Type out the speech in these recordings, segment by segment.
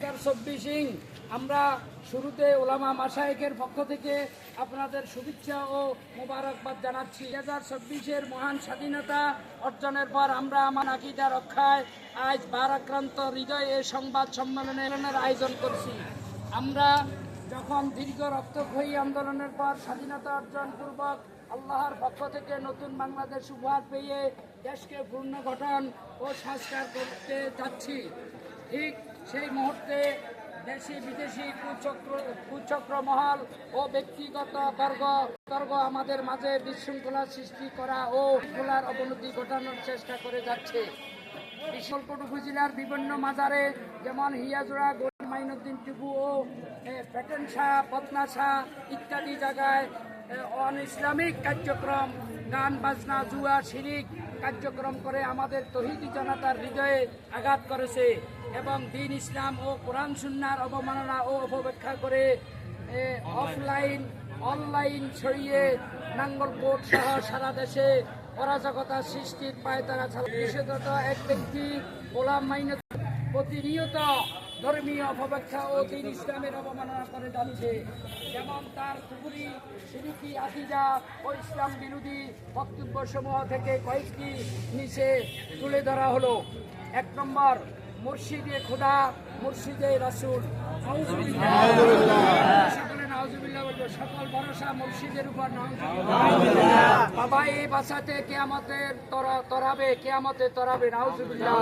চব্বিশিং আমরা শুরুতে ওলামা মাসায়েকের পক্ষ থেকে আপনাদের শুভেচ্ছা ও মোবারকবাদ জানাচ্ছি। দুই হাজার চব্বিশের মহান স্বাধীনতা অর্জনের পর আমরা আমার আকিদা রক্ষায় আজ বারাক্রান্ত হৃদয়ে সংবাদ সম্মেলনের আয়োজন করছি। আমরা যখন দীর্ঘ রক্তক্ষয়ী আন্দোলনের পর স্বাধীনতা অর্জন পূর্বক আল্লাহর পক্ষ থেকে নতুন বাংলাদেশ উপহার পেয়ে দেশকে পূর্ণ গঠন ও সংস্কার করতে যাচ্ছি। ঠিক সেই মুহূর্তে দেশি বিদেশি কুচক্র কুচক্র মহল ও ব্যক্তিগত বর্গ বর্গ আমাদের মাঝে বিশৃঙ্খলা সৃষ্টি করা ও খোলার অবনতি ঘটানোর চেষ্টা করে যাচ্ছে। বিশালকোট উপজেলার বিভিন্ন মাজারে যেমন হিয়াজোড়া গোল মাইনুদ্দিন টিপু ও এ, পেটেন শাহ শাহ ইত্যাদি জায়গায় অন ইসলামিক কার্যক্রম গান বাজনা জুয়া শিরিক কার্যক্রম করে আমাদের তহিদি জনতার হৃদয়ে আঘাত করেছে এবং দিন ইসলাম ও কোরআন সুন্নার অবমাননা ও অপব্যাখ্যা করে অফলাইন অনলাইন ছড়িয়ে নাঙ্গলকোট সহ সারা দেশে অরাজকতা সৃষ্টির পায় তারা বিশেষত এক ব্যক্তি গোলাম মাইনে প্রতিনিয়ত ধর্মীয় অপব্যাখ্যা ও দিন ইসলামের অবমাননা করে যাচ্ছে যেমন তার পুকুরি সিরিকি আকিদা ও ইসলাম বিরোধী বক্তব্য সমূহ থেকে কয়েকটি নিচে তুলে ধরা হলো। এক নম্বর, মুর্শিদে খোদা, মুর্শিদে রাসুল। সকলে ভরসা মুর্শিদের উপর বাবা এই বাসাতে কেয়ামতের তরা- তরাবে কেয়ামতে তরাবে নাউজুবিল্লাহ।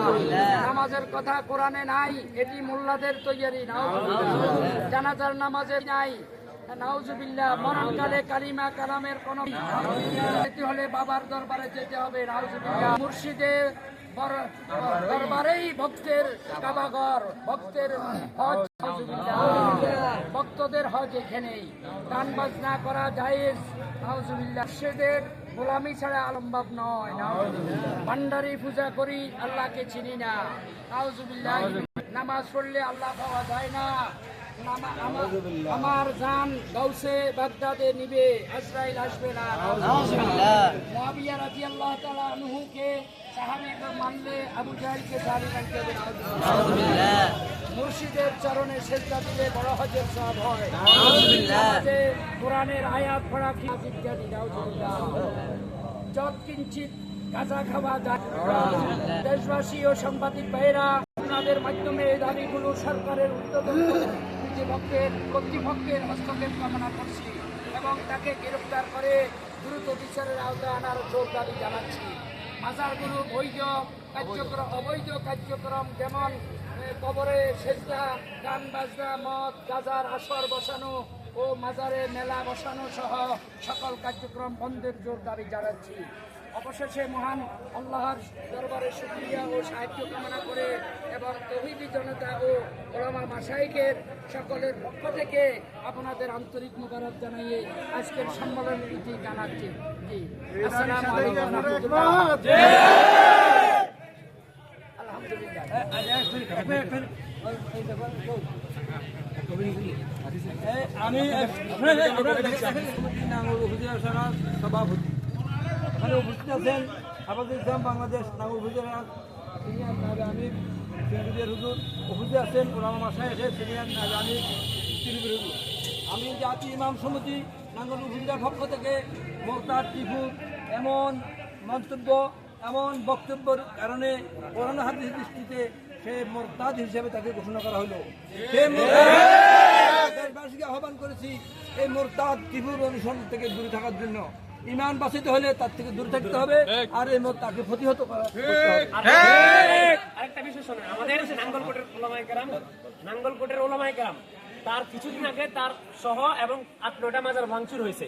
নামাজের কথা কোরআনে নাই এটি মোল্লাদের তৈরি নাউজুবিল্লাহ। জানাজার নামাজে নাই নাউজুবিল্লাহ, মরণকালে কালিমা কালামের কোন যেতে হলে বাবার দরবারে যেতে হবে, নাউজুবিল্লাহ। মুর্শিদে বর- দরবারেই ভক্তের কাবাগর, ভক্তের হজ ভক্তদের হজ এখানেই। গান বাজনা করা জায়েজ, নাউজুবিল্লাহ। সেদের গোলামি ছাড়া আলম্বাব নয়। ভান্ডারি পূজা করি, আল্লাহকে চিনি না। নাউজুবিল্লাহ, নামাজ পড়লে আল্লাহ পাওয়া যায় না। আমার- জান গাউসে বাগদাদে নিবে আজরাইল আসবে না। মুয়াবিয়া রাদিয়াল্লাহু তাআলা আনহুকে সাহাবীকে মানলে আবু জাহেলকে জারি রাখতে হবে। নাউজুবিল্লাহ। মুর্শিদের চরণে সেজদা দিলে বড় হজের সব হয়। নামাজে কোরআনের আয়াত পড়া কি ইত্যাদি নাউজুবিল্লাহ। যত কিঞ্চিত গাঁজা খাওয়া যায় দেশবাসী ও সাংবাদিক ভাইয়েরা আপনাদের মাধ্যমে এই দাবিগুলো সরকারের উদ্যোগের কর্তৃপক্ষের কর্তৃপক্ষের হস্তক্ষেপ কামনা করছি এবং তাকে গ্রেফতার করে দ্রুত বিচারের আওতায় আনার জোর দাবি জানাচ্ছি। মাজারগুলো বৈধ কার্যক্রম অবৈধ। কার্যক্রম যেমন কবরে সেজদা গান বাজনা মদ গাজার আসর বসানো ও মাজারে মেলা বসানো সহ সকল কার্যক্রম বন্ধের জোর দাবি জানাচ্ছি। অবশেষে মহান আল্লাহর দরবারে শুক্রিয়া ও সাহায্য কামনা করে এবং তহিদি জনতা ও ওলামা মাসাইকের সকলের পক্ষ থেকে আপনাদের আন্তরিক মোবারক জানাইয়ে আজকের সম্মেলন ইতি জানাচ্ছি। জি আসসালামু আলাইকুম আলহামদুলিল্লাহ। আমি সভাপতি। এখানে উপস্থিত আছেন আবাদ ইসলাম বাংলাদেশ নাগর হুজুরাত সিনিয়র নাবে আমির হুজুর উপস্থিত আছেন, ওলামা মাসায় এসে সিনিয়র নাবে আমির হুজুর। আমি জাতি ইমাম সমিতি নাঙ্গল উপজেলার পক্ষ থেকে মোক্তার টিপুর এমন মন্তব্য, এমন বক্তব্যের কারণে করোনা হাতের দৃষ্টিতে সে মোরতাদ হিসেবে তাকে ঘোষণা করা হলো। সে দেশবাসীকে আহ্বান করেছি এই মোরতাদ ত্রিপুর অনুসরণ থেকে দূরে থাকার জন্য। ইমান বাঁচিতে হলে তার থেকে দূরে থাকতে হবে। আর এই মোরতাদকে প্রতিহত করা করতে আরেকটা বিষয় শোনেন। আমাদের নাঙ্গলকোটের কেরাম। নাঙ্গলকোটের কেরাম তার কিছুদিন আগে তার সহ এবং আট নয়টা মাজার ভাঙচুর হয়েছে।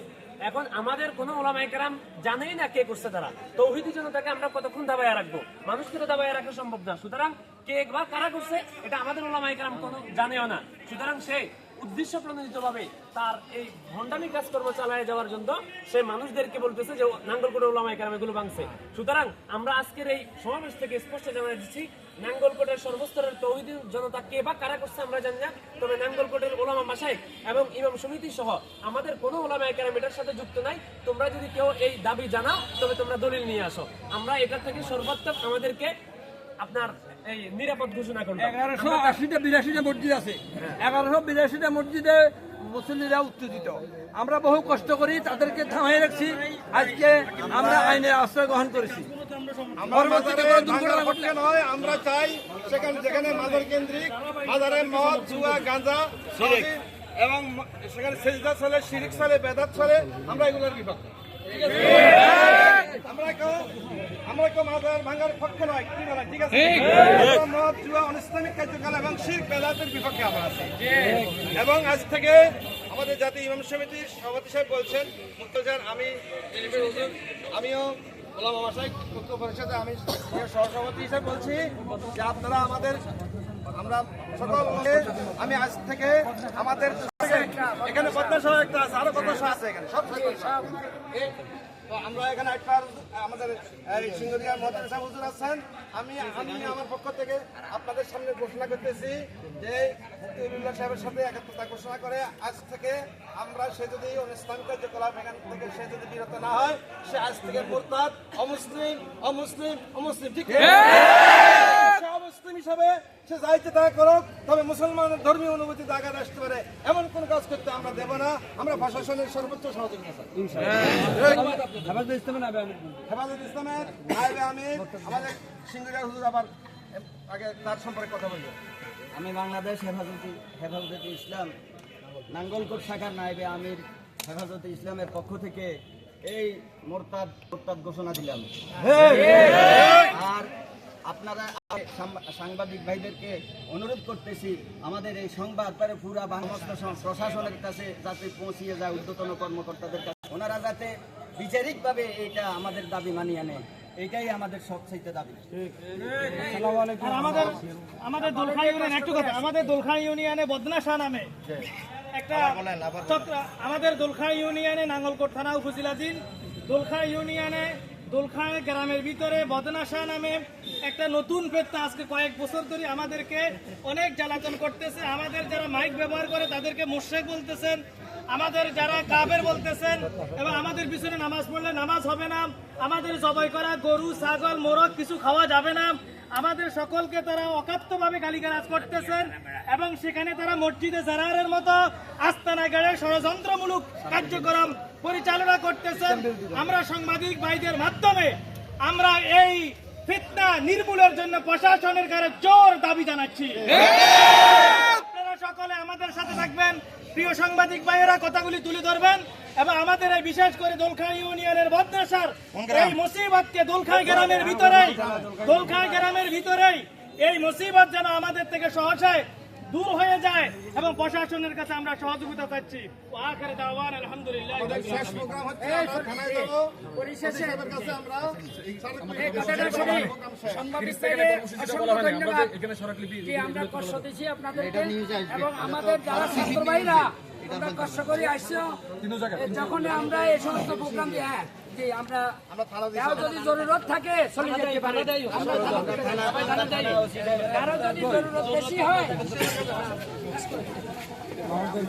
এখন আমাদের কোনো ওলামাই কেরাম জানেই না কে করছে তারা। তৌহিদি জনতাকে আমরা কতক্ষণ দাবায় রাখব? মানুষকে তো দাবায় রাখা সম্ভব না। সুতরাং কে বা কারা করছে এটা আমাদের ওলামাই কেরাম কোনো জানেও না। সুতরাং সে উদ্দেশ্য প্রণোদিতভাবে তার এই ভণ্ডামি কাজকর্ম চালায় যাওয়ার জন্য সে মানুষদেরকে বলতেছে যে নাঙ্গলকোটে ওলামাই কেরাম এগুলো ভাঙছে। সুতরাং আমরা আজকের এই সমাবেশ থেকে স্পষ্ট জানাই দিচ্ছি, নাঙ্গলকোটের সর্বস্তরের তৌহিদি জনতা কে বা কারা করছে আমরা জানি না, তবে নাঙ্গলকোটের ওলামা মাসাই এবং ইমাম সমিতি সহ আমাদের কোনো ওলামা কেরাম এটার সাথে যুক্ত নাই। তোমরা যদি কেউ এই দাবি জানাও, তবে তোমরা দলিল নিয়ে আসো। আমরা এটার থেকে সর্বাত্মক আমাদেরকে আপনার এই নিরাপদ ঘোষণা করল এগারোশো আশিটা বিরাশিটা মসজিদ আছে। এগারোশো বিরাশিটা মসজিদে মুসল্লিরা উত্তেজিত। আমরা বহু কষ্ট করি তাদেরকে থামাই রাখছি। আজকে আমরা আইনের আশ্রয় গ্রহণ করেছি। আমরা চাই সেখানে যেখানে মাদার কেন্দ্রিক মাদারে মদ জুয়া গাঁজা এবং সেখানে সেজদা চলে শিরিক চলে বেদাত চলে আমরা এগুলোর বিপক্ষে। ঠিক আছে? আমরা আমরা মাদার নয় ঠিক আছে এবং বিপক্ষে আমরা এবং আজ থেকে আমাদের জাতীয় ইমাম সমিতির সভাপতি সাহেব বলছেন মুক্তজার আমি আমিও পরিষদে আমি সহসভাপতি হিসেবে বলছি যে আপনারা আমাদের আমরা সকল আমি আজ থেকে আমাদের এখানে আছে আরও আছে এখানে সব আমরা এখানে একটা আমাদের আমি আমি আমার পক্ষ থেকে আপনাদের সামনে ঘোষণা করতেছি সাহেবের সাথে ঘোষণা করে আজ থেকে আমরা অনুষ্ঠান এখান থেকে সে বিরত না হয়, সে আজ থেকে অমুসলিম অমুসলিম অমুসলিম ঠিক। সে হিসাবে সে যাইতে তা করুক তবে মুসলমানের ধর্মীয় অনুভূতি জায়গায় আসতে পারে। এমন কোন কাজ করতে আমরা দেব না। আমরা প্রশাসনের সর্বোচ্চ সহযোগিতা হেফাজত ইসলামের নায়েবে আমির। আমাদের সিঙ্গুরিয়া হুজুর আবার আগে তার সম্পর্কে কথা বলব। আমি বাংলাদেশ হেফাজতে হেফাজতে ইসলাম নাঙ্গলকোট শাখার নায়েবে আমির হেফাজতে ইসলামের পক্ষ থেকে এই মোরতাদ মোরতাদ ঘোষণা দিলাম। আর আপনারা সাংবাদিক ভাইদেরকে অনুরোধ করতেছি আমাদের এই সংবাদ পরে পুরা বাংলাদেশ প্রশাসনের কাছে যাতে পৌঁছিয়ে যায় ঊর্ধ্বতন কর্মকর্তাদের কাছে। ওনারা যাতে বিচারিকভাবে এইটা আমাদের দাবি মানিয়ে নেয়। এইটাই আমাদের সবচেয়ে দাবি। আমাদের আমাদের দোলখা ইউনিয়ন একটু কথা আমাদের দোলখা ইউনিয়নে বদনাশা নামে একটা আমাদের দোলখা ইউনিয়নে নাঙ্গলকোট থানা উপজেলাধীন দোলখা ইউনিয়নে দোলখা গ্রামের ভিতরে বদনাশা নামে একটা নতুন পেত্তা আজকে কয়েক বছর ধরে আমাদেরকে অনেক জ্বালাতন করতেছে। আমাদের যারা মাইক ব্যবহার করে তাদেরকে মোশেক বলতেছেন, আমাদের যারা কাবের বলতেছেন, এবং আমাদের পিছনে নামাজ পড়লে নামাজ হবে না, আমাদের জবাই করা গরু, ছাগল, মোরগ কিছু খাওয়া যাবে না। আমাদের সকলকে তারা অকাত্তভাবে গালিগালাজ করতেছেন, এবং সেখানে তারা মসজিদে জারারের মতো আস্তানা গেড়ে ষড়যন্ত্রমূলক কার্যক্রম পরিচালনা করতেছেন আমরা সাংবাদিক ভাইদের মাধ্যমে আমরা এই ফিতনা নির্মূলের জন্য প্রশাসনের কাছে জোর দাবি জানাচ্ছি। আপনারা সকলে আমাদের সাথে থাকবেন। প্রিয় সাংবাদিক ভাইয়েরা কথাগুলি তুলে ধরবেন এবং আমাদের এই বিশেষ করে দোলখাই ইউনিয়নের বদনাসার এই মুসিবতকে দোলখাই গ্রামের ভিতরেই দোলখাই গ্রামের ভিতরেই এই মুসিবত যেন আমাদের থেকে সহসায় দূর হয়ে যায় এবং প্রশাসনের কাছে আমরা সহযোগিতা চাচ্ছি। আখের দাওয়ান আলহামদুলিল্লাহ শেষ প্রোগ্রাম হচ্ছে আমরা থানায় যাব। পরিশেষে কাছে আমরা এই কথাটা শুনি সংবাদ অসংখ্য ধন্যবাদ। যে আমরা কষ্ট আপনাদেরকে এবং আমাদের যারা ছাত্র ভাইরা আমরা কষ্ট করে আসছো। যখন আমরা এই সমস্ত প্রোগ্রাম দিয়ে হ্যাঁ যদি আমরা কারও যদি জরুরত থাকে চলে যেতে পারে কারও যদি জরুরত বেশি হয় আমাদের